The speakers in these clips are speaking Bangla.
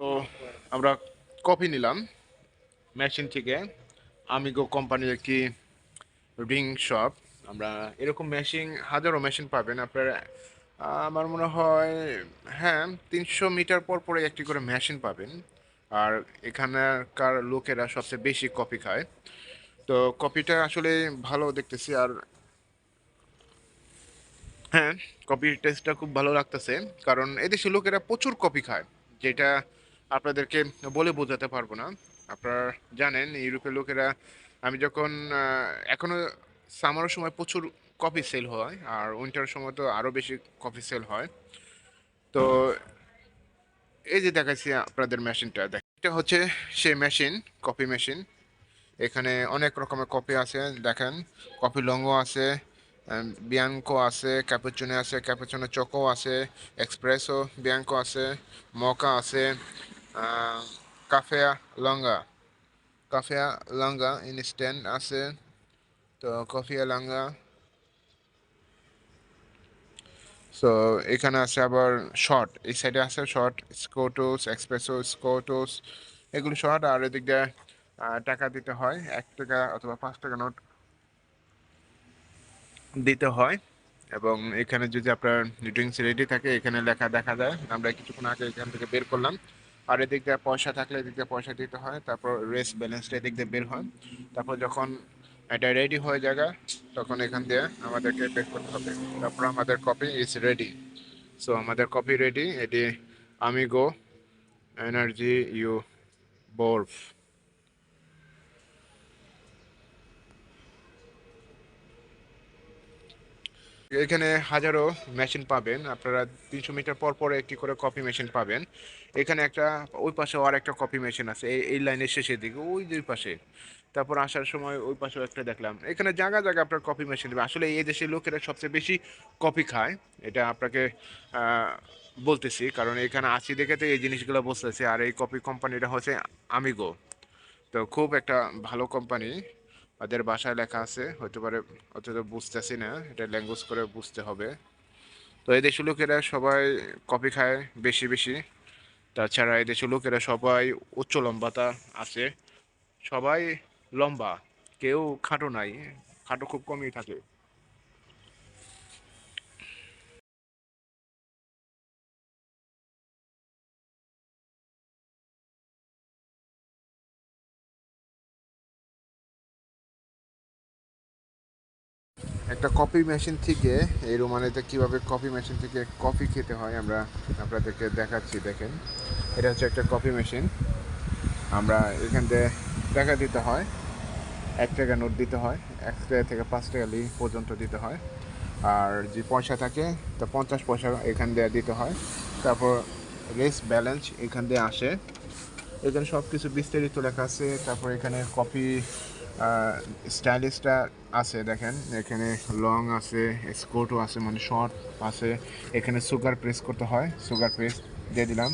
তো আমরা কফি নিলাম, মেশিন থেকে। আমিগো কোম্পানির একটি রিং শপ আমরা এরকম মেশিন হাজারো মেশিন পাবেন। আপনারা আমার মনে হয় হ্যাঁ তিনশো মিটার পর পরে একটি করে মেশিন পাবেন। আর এখানকার লোকেরা সবচেয়ে বেশি কফি খায়। তো কফিটা আসলে ভালো দেখতেছি, আর হ্যাঁ কফির টেস্টটা খুব ভালো লাগতেছে। কারণ এদেশের লোকেরা প্রচুর কফি খায়, যেটা আপনাদেরকে বলে বোঝাতে পারব না। আপনারা জানেন ইউরোপের লোকেরা আমি যখন আহ, এখনও সামারের সময় প্রচুর কফি সেল হয় আর উইন্টারের সময় তো আরও বেশি কফি সেল হয়। তো এই যে দেখাচ্ছি আপনাদের মেশিনটা দেখ এটা হচ্ছে সেই মেশিন কফি মেশিন। এখানে অনেক রকমের কফি আছে দেখেন কফি লংও আছে বিয়াঙ্কো আছে ক্যাপুচিনো আছে ক্যাপুচিনো চকো আছে এক্সপ্রেসো বিয়াঙ্কো আছে মকা আছে কাফেয়া লঙ্গা কাফেয়া লঙ্গা ইনস্ট্যান্ট আছে। তো কফিয়া লঙ্গা সো এখানে আছে আবার শর্ট এই সাইডে আছে শর্ট স্কোটোস এক্সপ্রেসো স্কোটোস এগুলো শর্ট আর এদিক দিয়ে টাকা দিতে হয়। এক টাকা অথবা পাঁচ টাকা নোট দিতে হয়। এবং এখানে যদি আপনার ড্রিঙ্কস রেডি থাকে, এখানে লেখা দেখা যায়। আমরা কিছুক্ষণ আগে এখান থেকে বের করলাম। আর এদিক দিয়ে পয়সা থাকলে এদিক দিয়ে পয়সা দিতে হয়, তারপর রেস ব্যালেন্সটা এদিক দিয়ে বের হয়। তারপর যখন এটা রেডি হয়ে যাবে, তখন এখান দিয়ে আমাদেরকে পেক করতে হবে। তারপর আমাদের কপি ইজ রেডি সো আমাদের কপি রেডি এটি আমি গো এনার্জি ইউ বোর্ফ এখানে হাজারো মেশিন পাবেন। আপনারা তিনশো মিটার পর পর একটি করে কপি মেশিন পাবেন। এখানে একটা, ওই পাশে আর একটা কপি মেশিন আছে, এই লাইনের শেষের দিকে, ওই দুই পাশে। তারপর আসার সময় ওই পাশেও একটা দেখলাম। এখানে জায়গা জায়গা আপনার কপি মেশিন দেবে। আসলে এই দেশের লোকেরা সবচেয়ে বেশি কপি খায়। এটা আপনাকে বলতেছি। কারণ এখানে আসি দেখে তো এই জিনিসগুলো বসতেছে আর এই কপি কোম্পানিটা হচ্ছে আমিগো তো খুব একটা ভালো কোম্পানি ওদের বাসায় লেখা আছে হতে পারে অত বুঝতেছি না, এটা ল্যাঙ্গুয়েজ করে বুঝতে হবে। তো এই দেশের লোকেরা সবাই কফি খায় বেশি বেশি। তাছাড়া এই দেশের লোকেরা সবাই উচ্চ লম্বাতা আছে। সবাই লম্বা, কেউ খাটো নাই, খাটো খুব কমই থাকে। একটা কফি মেশিন থেকে, এই রোমানিতে কীভাবে কফি মেশিন থেকে কফি খেতে হয় আমরা আপনাদেরকে দেখাচ্ছি, দেখেন। এটা হচ্ছে একটা কফি মেশিন আমরা এখান থেকে টাকা দিতে হয়, এক টাকা নোট দিতে হয়, এক টাকা থেকে পাঁচ টাকা লি পর্যন্ত দিতে হয়। আর যে পয়সা থাকে, তা পঞ্চাশ পয়সা এখান দিয়ে দিতে হয়। তারপর রেস ব্যালেন্স এখান দিয়ে আসে। এখানে সব কিছু বিস্তারিত লেখা আছে। তারপর এখানে কপি স্টাইলিশটা আছে দেখেন। এখানে লং আছে স্কোর্টও আছে মানে শর্ট আছে। এখানে সুগার প্রেস করতে হয় সুগার প্রেস দিয়ে দিলাম।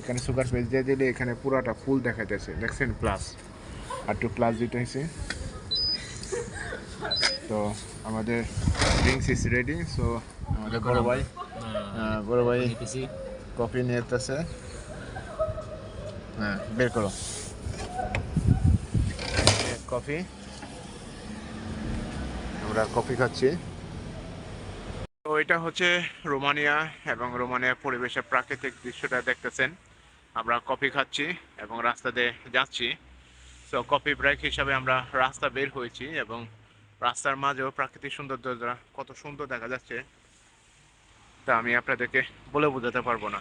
এখানে সুগার প্রেস দিয়ে দিলে এখানে পুরাটা ফুল দেখা যাচ্ছে দেখছেন? প্লাস আর টু প্লাস দিতে হয়েছে তো আমাদের ড্রিঙ্কস ইজ রেডি সো আমাদের বড় ভাই বড় ভাই কফি নিয়ে যেতেছে হ্যাঁ বের করো। কফি। আমরা কফি খাচ্ছি। তো এটা হচ্ছে রোমানিয়া এবং রোমানিয়ার পরিবেশের প্রাকৃতিক দৃশ্যটা দেখতেছেন। আমরা কফি খাচ্ছি এবং রাস্তা দিয়ে যাচ্ছি। তো কফি ব্রেক হিসাবে আমরা রাস্তা বের হয়েছি এবং রাস্তার মাঝেও প্রাকৃতিক সৌন্দর্যটা কত সুন্দর দেখা যাচ্ছে। তা আমি আপনাদেরকে বলে বোঝাতে পারব না।